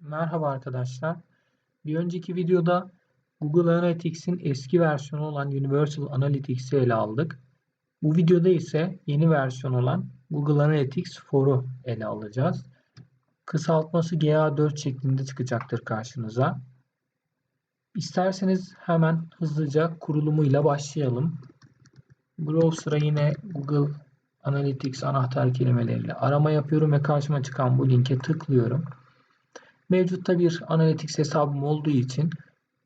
Merhaba arkadaşlar. Bir önceki videoda Google Analytics'in eski versiyonu olan Universal Analytics'i ele aldık. Bu videoda ise yeni versiyon olan Google Analytics 4'u ele alacağız. Kısaltması GA4 şeklinde çıkacaktır karşınıza. İsterseniz hemen hızlıca kurulumuyla başlayalım. Browser'a yine Google Analytics anahtar kelimeleriyle arama yapıyorum ve karşıma çıkan bu linke tıklıyorum. Mevcutta bir Analytics hesabım olduğu için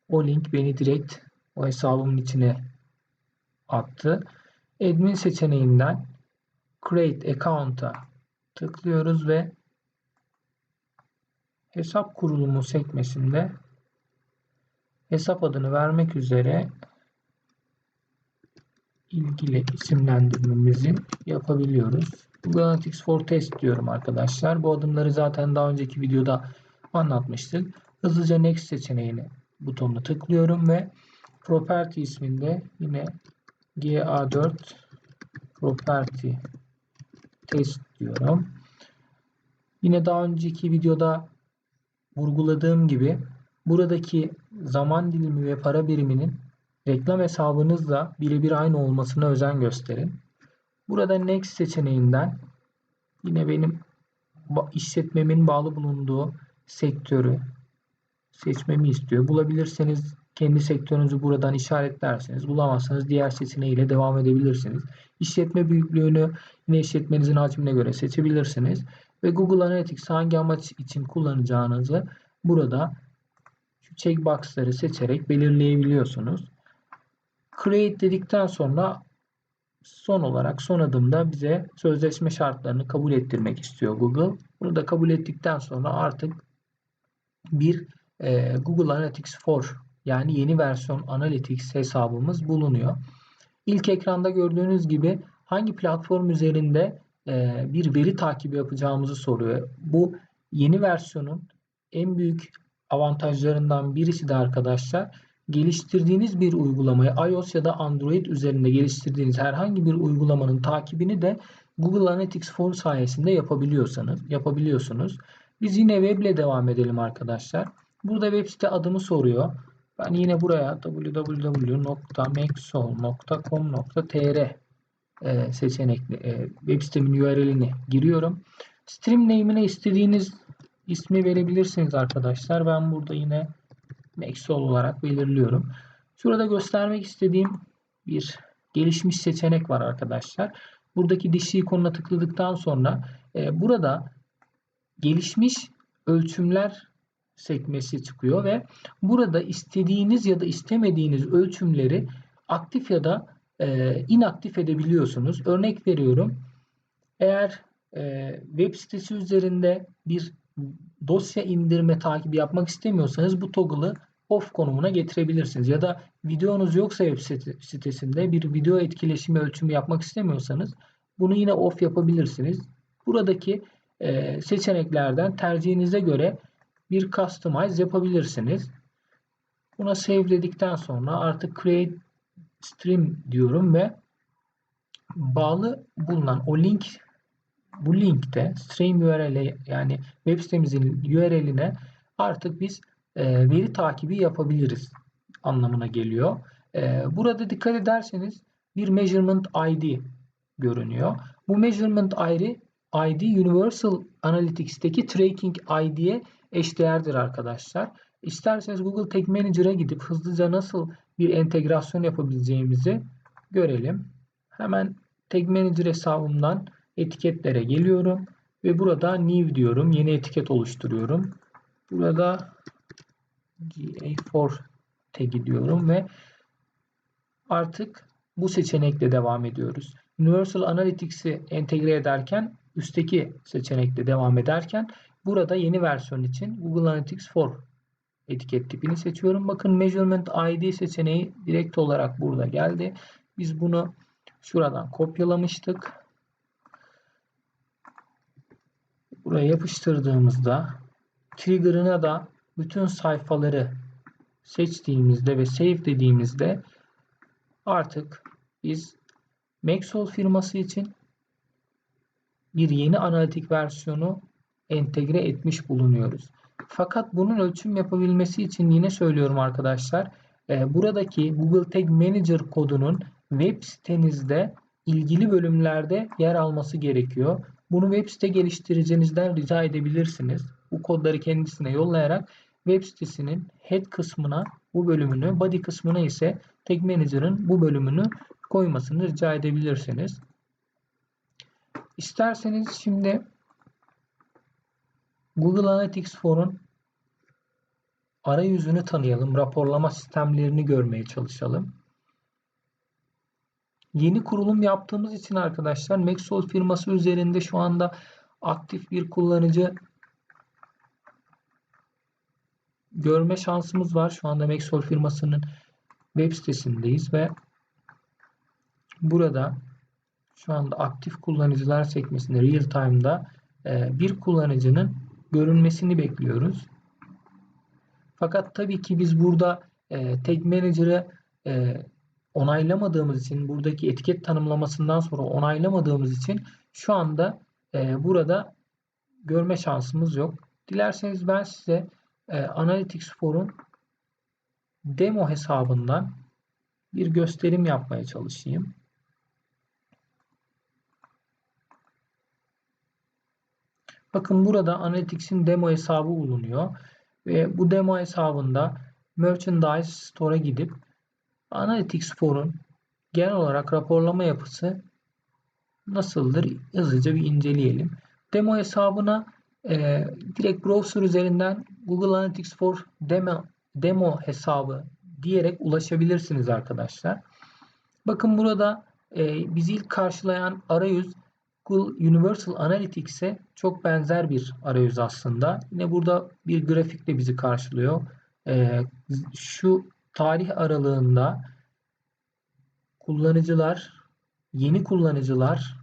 o link beni direkt o hesabımın içine attı. Admin seçeneğinden Create Account'a tıklıyoruz ve hesap kurulumu sekmesinde hesap adını vermek üzere ilgili isimlendirmemizi yapabiliyoruz. Google Analytics for Test diyorum arkadaşlar. Bu adımları zaten daha önceki videoda anlatmıştık. Hızlıca Next seçeneğini butonuna tıklıyorum ve Property isminde yine GA4 Property Test diyorum. Yine daha önceki videoda vurguladığım gibi buradaki zaman dilimi ve para biriminin reklam hesabınızla birebir aynı olmasına özen gösterin. Burada Next seçeneğinden yine benim işletmemin bağlı bulunduğu sektörü seçmemi istiyor. Bulabilirseniz kendi sektörünüzü buradan işaretlerseniz bulamazsanız diğer seçeneğiyle devam edebilirsiniz. İşletme büyüklüğünü yine işletmenizin hacmine göre seçebilirsiniz. Ve Google Analytics hangi amaç için kullanacağınızı burada şu checkboxları seçerek belirleyebiliyorsunuz. Create dedikten sonra son olarak son adımda bize sözleşme şartlarını kabul ettirmek istiyor Google. Bunu da kabul ettikten sonra artık bir e, Google Analytics 4 yani yeni versiyon Analytics hesabımız bulunuyor. İlk ekranda gördüğünüz gibi hangi platform üzerinde e, bir veri takibi yapacağımızı soruyor. Bu yeni versiyonun en büyük avantajlarından birisi de arkadaşlar geliştirdiğiniz bir uygulamayı iOS ya da Android üzerinde geliştirdiğiniz herhangi bir uygulamanın takibini de Google Analytics 4 sayesinde yapabiliyorsanız yapabiliyorsunuz. Biz yine web ile devam edelim arkadaşlar. Burada web site adımı soruyor. Ben yine buraya www.maxol.com.tr e, seçenekli e, web sitemin URL'ini giriyorum. Stream name'ine istediğiniz ismi verebilirsiniz arkadaşlar. Ben burada yine Maxol olarak belirliyorum. Şurada göstermek istediğim bir gelişmiş seçenek var arkadaşlar. Buradaki dişi ikonuna tıkladıktan sonra e, burada gelişmiş ölçümler sekmesi çıkıyor ve burada istediğiniz ya da istemediğiniz ölçümleri aktif ya da e, inaktif edebiliyorsunuz. Örnek veriyorum. Eğer e, web sitesi üzerinde bir dosya indirme takibi yapmak istemiyorsanız bu toggle'ı off konumuna getirebilirsiniz. Ya da videonuz yoksa web sitesinde bir video etkileşimi ölçümü yapmak istemiyorsanız bunu yine off yapabilirsiniz. Buradaki e, seçeneklerden tercihinize göre bir customize yapabilirsiniz. Buna save dedikten sonra artık create stream diyorum ve bağlı bulunan o link bu linkte stream URL yani web sitemizin URL'ine artık biz e, veri takibi yapabiliriz anlamına geliyor. E, burada dikkat ederseniz bir measurement ID görünüyor. Bu measurement ID ID Universal Analytics'teki Tracking ID'ye eşdeğerdir arkadaşlar. İsterseniz Google Tag Manager'a gidip hızlıca nasıl bir entegrasyon yapabileceğimizi görelim. Hemen Tag Manager hesabımdan etiketlere geliyorum ve burada New diyorum. Yeni etiket oluşturuyorum. Burada GA4 tag'i diyorum ve artık bu seçenekle devam ediyoruz. Universal Analytics'i entegre ederken üstteki seçenekle devam ederken burada yeni versiyon için Google Analytics 4 etiket tipini seçiyorum. Bakın Measurement ID seçeneği direkt olarak burada geldi. Biz bunu şuradan kopyalamıştık. Buraya yapıştırdığımızda trigger'ına da bütün sayfaları seçtiğimizde ve save dediğimizde artık biz Maxwell firması için bir yeni analitik versiyonu entegre etmiş bulunuyoruz. Fakat bunun ölçüm yapabilmesi için yine söylüyorum arkadaşlar. e, buradaki Google Tag Manager kodunun web sitenizde ilgili bölümlerde yer alması gerekiyor. Bunu web site geliştiricinizden rica edebilirsiniz. Bu kodları kendisine yollayarak web sitesinin head kısmına bu bölümünü, body kısmına ise Tag Manager'ın bu bölümünü koymasını rica edebilirsiniz. İsterseniz şimdi Google Analytics 4'un arayüzünü tanıyalım, raporlama sistemlerini görmeye çalışalım. Yeni kurulum yaptığımız için arkadaşlar Maxwell firması üzerinde şu anda aktif bir kullanıcı görme şansımız var. Şu anda Maxwell firmasının web sitesindeyiz ve burada şu anda aktif kullanıcılar sekmesinde real time'da e, bir kullanıcının görünmesini bekliyoruz. Fakat tabii ki biz burada e, Tag Manager'ı e, onaylamadığımız için buradaki etiket tanımlamasından sonra onaylamadığımız için şu anda burada görme şansımız yok. Dilerseniz ben size Analytics 4'un demo hesabından bir gösterim yapmaya çalışayım. Bakın burada Analytics'in demo hesabı bulunuyor. Ve bu demo hesabında Merchandise Store'a gidip Analytics 4'un genel olarak raporlama yapısı nasıldır hızlıca bir inceleyelim. Demo hesabına e, direkt browser üzerinden Google Analytics 4 demo, demo hesabı diyerek ulaşabilirsiniz arkadaşlar. Bakın burada e, bizi ilk karşılayan arayüz Google Universal Analytics'e çok benzer bir arayüz aslında. Yine burada bir grafikle bizi karşılıyor. E, şu tarih aralığında kullanıcılar, yeni kullanıcılar,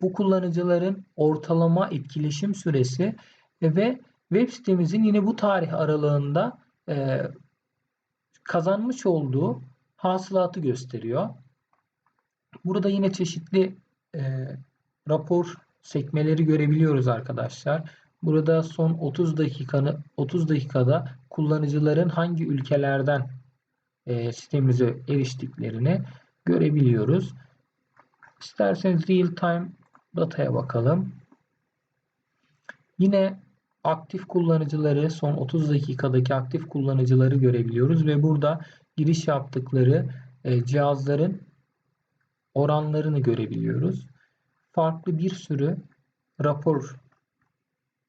bu kullanıcıların ortalama etkileşim süresi ve web sitemizin yine bu tarih aralığında e, kazanmış olduğu hasılatı gösteriyor. Burada yine çeşitli e, rapor sekmeleri görebiliyoruz arkadaşlar. Burada son 30 dakikanı 30 dakikada kullanıcıların hangi ülkelerden e, sitemize eriştiklerini görebiliyoruz. İsterseniz real time dataya bakalım. Yine aktif kullanıcıları son 30 dakikadaki aktif kullanıcıları görebiliyoruz ve burada giriş yaptıkları e, cihazların oranlarını görebiliyoruz. Farklı bir sürü rapor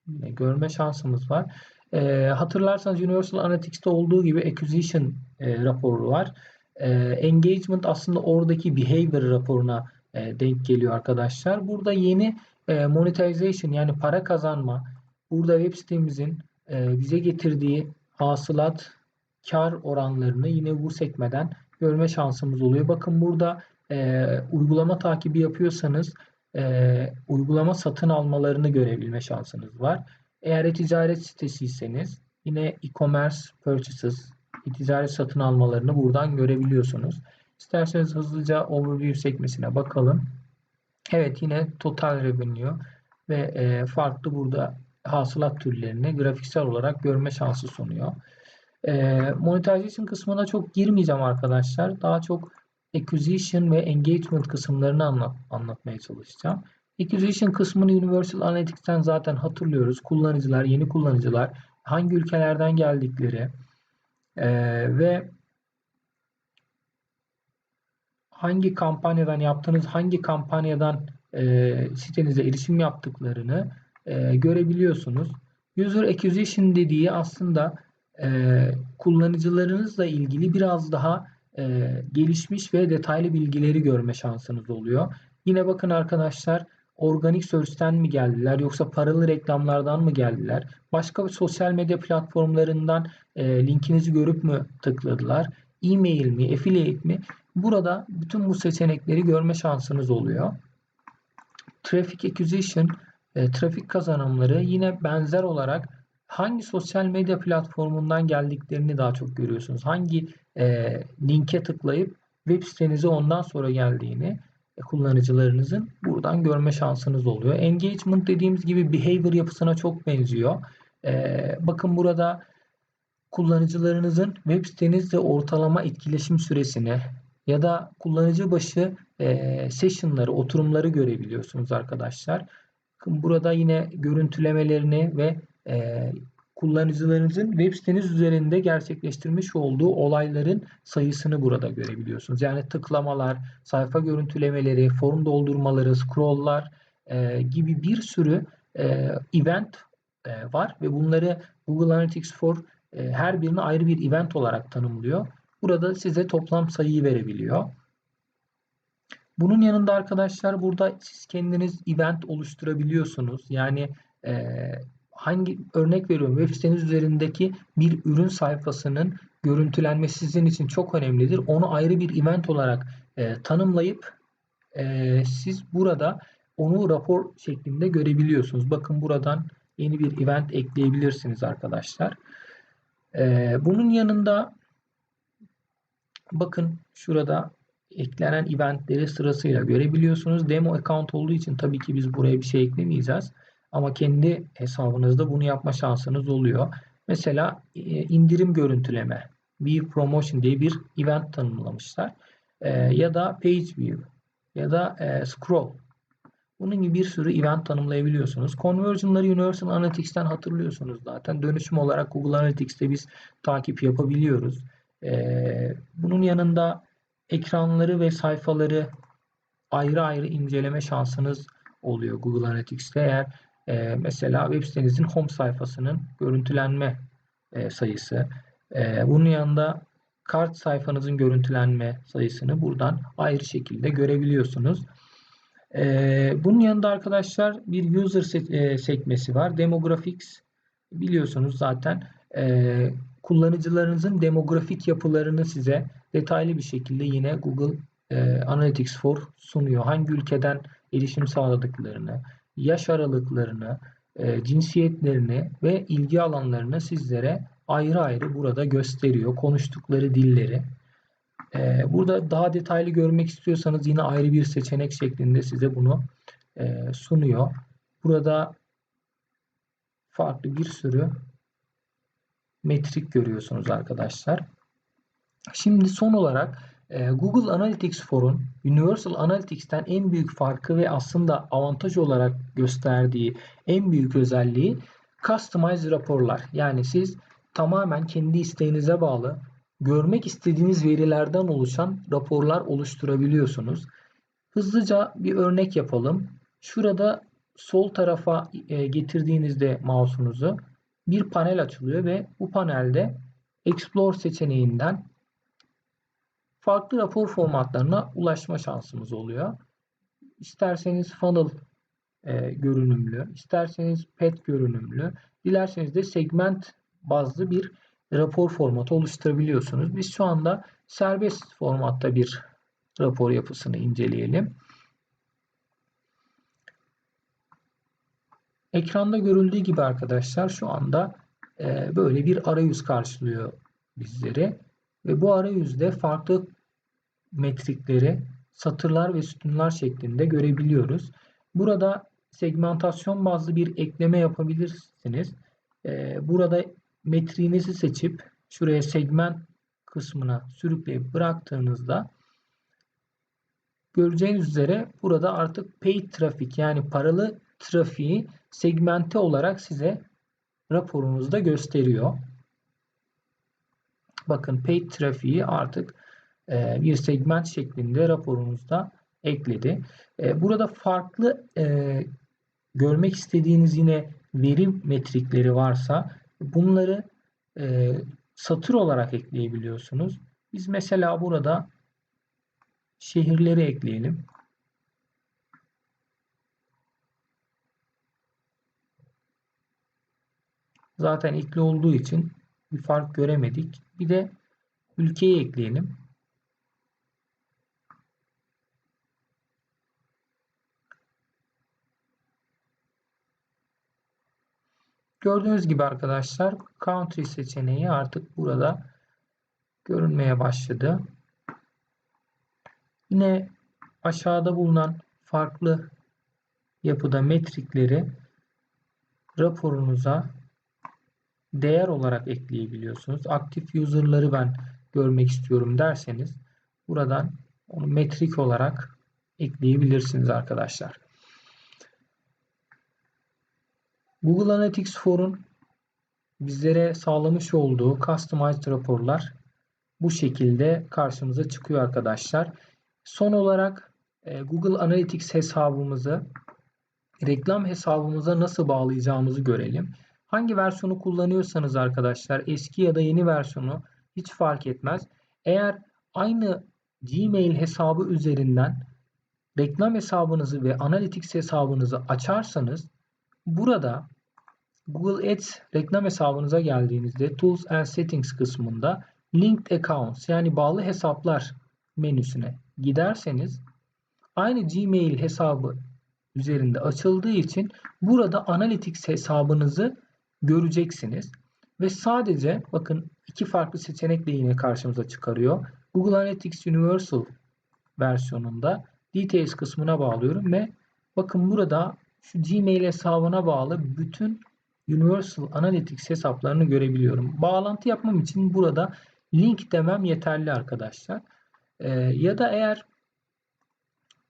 görme şansımız var. E, hatırlarsanız Universal Analytics'te olduğu gibi acquisition e, raporu var. E, engagement aslında oradaki behavior raporuna e, denk geliyor arkadaşlar. Burada yeni e, monetization yani para kazanma, burada web sitemizin e, bize getirdiği hasılat, kar oranlarını yine bu sekmeden görme şansımız oluyor. Bakın burada e, uygulama takibi yapıyorsanız e, uygulama satın almalarını görebilme şansınız var. Eğer e-ticaret sitesiyseniz yine e-commerce purchases, e-ticaret satın almalarını buradan görebiliyorsunuz. İsterseniz hızlıca overview sekmesine bakalım. Evet yine total revenue ve e, farklı burada hasılat türlerini grafiksel olarak görme şansı sunuyor. E, monetization kısmına çok girmeyeceğim arkadaşlar. Daha çok acquisition ve engagement kısımlarını anlat, anlatmaya çalışacağım. Acquisition kısmını Universal Analytics'ten zaten hatırlıyoruz. Kullanıcılar, yeni kullanıcılar, hangi ülkelerden geldikleri e, ve hangi kampanyadan yaptığınız, hangi kampanyadan e, sitenize erişim yaptıklarını e, görebiliyorsunuz. User Acquisition dediği aslında e, kullanıcılarınızla ilgili biraz daha e, gelişmiş ve detaylı bilgileri görme şansınız oluyor. Yine bakın arkadaşlar organik search'ten mi geldiler yoksa paralı reklamlardan mı geldiler? Başka bir sosyal medya platformlarından e, linkinizi görüp mü tıkladılar? E-mail mi, affiliate mi? Burada bütün bu seçenekleri görme şansınız oluyor. Traffic Acquisition, e, trafik kazanımları yine benzer olarak hangi sosyal medya platformundan geldiklerini daha çok görüyorsunuz. Hangi e, linke tıklayıp web sitenize ondan sonra geldiğini e, kullanıcılarınızın buradan görme şansınız oluyor. Engagement dediğimiz gibi behavior yapısına çok benziyor. Ee, bakın burada kullanıcılarınızın web sitenizle ortalama etkileşim süresini ya da kullanıcı başı e, session'ları, oturumları görebiliyorsunuz arkadaşlar. Bakın burada yine görüntülemelerini ve e, kullanıcılarınızın web siteniz üzerinde gerçekleştirmiş olduğu olayların sayısını burada görebiliyorsunuz. Yani tıklamalar, sayfa görüntülemeleri, form doldurmaları, scrolllar e, gibi bir sürü e, event e, var ve bunları Google Analytics for e, her birini ayrı bir event olarak tanımlıyor. Burada size toplam sayıyı verebiliyor. Bunun yanında arkadaşlar burada siz kendiniz event oluşturabiliyorsunuz. Yani e, hangi örnek veriyorum web siteniz üzerindeki bir ürün sayfasının görüntülenmesi sizin için çok önemlidir. Onu ayrı bir event olarak e, tanımlayıp e, siz burada onu rapor şeklinde görebiliyorsunuz. Bakın buradan yeni bir event ekleyebilirsiniz arkadaşlar. E, bunun yanında bakın şurada eklenen eventleri sırasıyla görebiliyorsunuz. Demo account olduğu için tabii ki biz buraya bir şey eklemeyeceğiz. Ama kendi hesabınızda bunu yapma şansınız oluyor. Mesela e, indirim görüntüleme, View Promotion diye bir event tanımlamışlar. E, ya da Page View ya da e, Scroll. Bunun gibi bir sürü event tanımlayabiliyorsunuz. Conversion'ları Universal Analytics'ten hatırlıyorsunuz zaten. Dönüşüm olarak Google Analytics'te biz takip yapabiliyoruz. Bunun yanında ekranları ve sayfaları ayrı ayrı inceleme şansınız oluyor Google Analytics'te. Eğer e, mesela web sitenizin home sayfasının görüntülenme e, sayısı, e, bunun yanında kart sayfanızın görüntülenme sayısını buradan ayrı şekilde görebiliyorsunuz. E, bunun yanında arkadaşlar bir user se e, sekmesi var. Demographics biliyorsunuz zaten e, kullanıcılarınızın demografik yapılarını size detaylı bir şekilde yine Google e, Analytics for sunuyor. Hangi ülkeden erişim sağladıklarını, yaş aralıklarını, e, cinsiyetlerini ve ilgi alanlarını sizlere ayrı ayrı burada gösteriyor. Konuştukları dilleri. E, burada daha detaylı görmek istiyorsanız yine ayrı bir seçenek şeklinde size bunu e, sunuyor. Burada farklı bir sürü metrik görüyorsunuz arkadaşlar. Şimdi son olarak Google Analytics For'un Universal Analytics'ten en büyük farkı ve aslında avantaj olarak gösterdiği en büyük özelliği Customized raporlar. Yani siz tamamen kendi isteğinize bağlı görmek istediğiniz verilerden oluşan raporlar oluşturabiliyorsunuz. Hızlıca bir örnek yapalım. Şurada sol tarafa e, getirdiğinizde mouse'unuzu bir panel açılıyor ve bu panelde Explore seçeneğinden farklı rapor formatlarına ulaşma şansımız oluyor. İsterseniz funnel e, görünümlü, isterseniz pet görünümlü, dilerseniz de segment bazlı bir rapor formatı oluşturabiliyorsunuz. Biz şu anda serbest formatta bir rapor yapısını inceleyelim. Ekranda görüldüğü gibi arkadaşlar şu anda e, böyle bir arayüz karşılıyor bizleri. Ve bu arayüzde farklı metrikleri satırlar ve sütunlar şeklinde görebiliyoruz. Burada segmentasyon bazlı bir ekleme yapabilirsiniz. Ee, burada metriğinizi seçip şuraya segment kısmına sürükleyip bıraktığınızda göreceğiniz üzere burada artık paid trafik yani paralı trafiği segmente olarak size raporunuzda gösteriyor. Bakın paid trafiği artık e, bir segment şeklinde raporunuzda ekledi. E, burada farklı e, görmek istediğiniz yine veri metrikleri varsa bunları satır olarak ekleyebiliyorsunuz. Biz mesela burada şehirleri ekleyelim. Zaten ekli olduğu için bir fark göremedik. Bir de ülkeyi ekleyelim. Gördüğünüz gibi arkadaşlar country seçeneği artık burada görünmeye başladı. Yine aşağıda bulunan farklı yapıda metrikleri raporunuza değer olarak ekleyebiliyorsunuz. Aktif user'ları ben görmek istiyorum derseniz buradan onu metrik olarak ekleyebilirsiniz arkadaşlar. Google Analytics 4'un bizlere sağlamış olduğu customized raporlar bu şekilde karşımıza çıkıyor arkadaşlar. Son olarak e, Google Analytics hesabımızı reklam hesabımıza nasıl bağlayacağımızı görelim. Hangi versiyonu kullanıyorsanız arkadaşlar eski ya da yeni versiyonu hiç fark etmez. Eğer aynı Gmail hesabı üzerinden reklam hesabınızı ve Analytics hesabınızı açarsanız burada Google Ads reklam hesabınıza geldiğinizde Tools and Settings kısmında Linked Accounts yani bağlı hesaplar menüsüne giderseniz aynı Gmail hesabı üzerinde açıldığı için burada Analytics hesabınızı göreceksiniz. Ve sadece bakın iki farklı seçenekle yine karşımıza çıkarıyor. Google Analytics Universal versiyonunda Details kısmına bağlıyorum ve bakın burada şu Gmail hesabına bağlı bütün Universal Analytics hesaplarını görebiliyorum. Bağlantı yapmam için burada link demem yeterli arkadaşlar. Ee, ya da eğer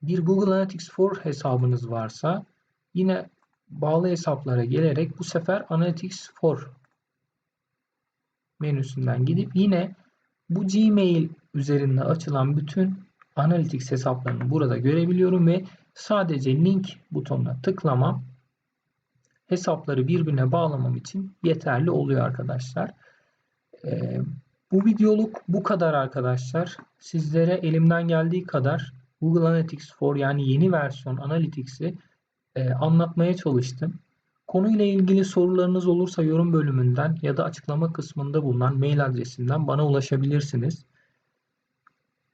bir Google Analytics 4 hesabınız varsa yine bağlı hesaplara gelerek bu sefer Analytics 4 menüsünden gidip yine bu Gmail üzerinde açılan bütün Analytics hesaplarını burada görebiliyorum ve sadece link butonuna tıklamam hesapları birbirine bağlamam için yeterli oluyor arkadaşlar. Ee, bu videoluk bu kadar arkadaşlar. Sizlere elimden geldiği kadar Google Analytics 4 yani yeni versiyon Analytics'i e, anlatmaya çalıştım. Konuyla ilgili sorularınız olursa yorum bölümünden ya da açıklama kısmında bulunan mail adresinden bana ulaşabilirsiniz.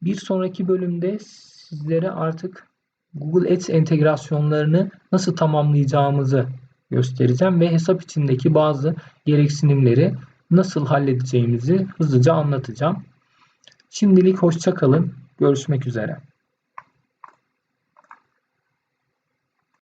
Bir sonraki bölümde sizlere artık Google Ads entegrasyonlarını nasıl tamamlayacağımızı göstereceğim ve hesap içindeki bazı gereksinimleri nasıl halledeceğimizi hızlıca anlatacağım. Şimdilik hoşça kalın. Görüşmek üzere.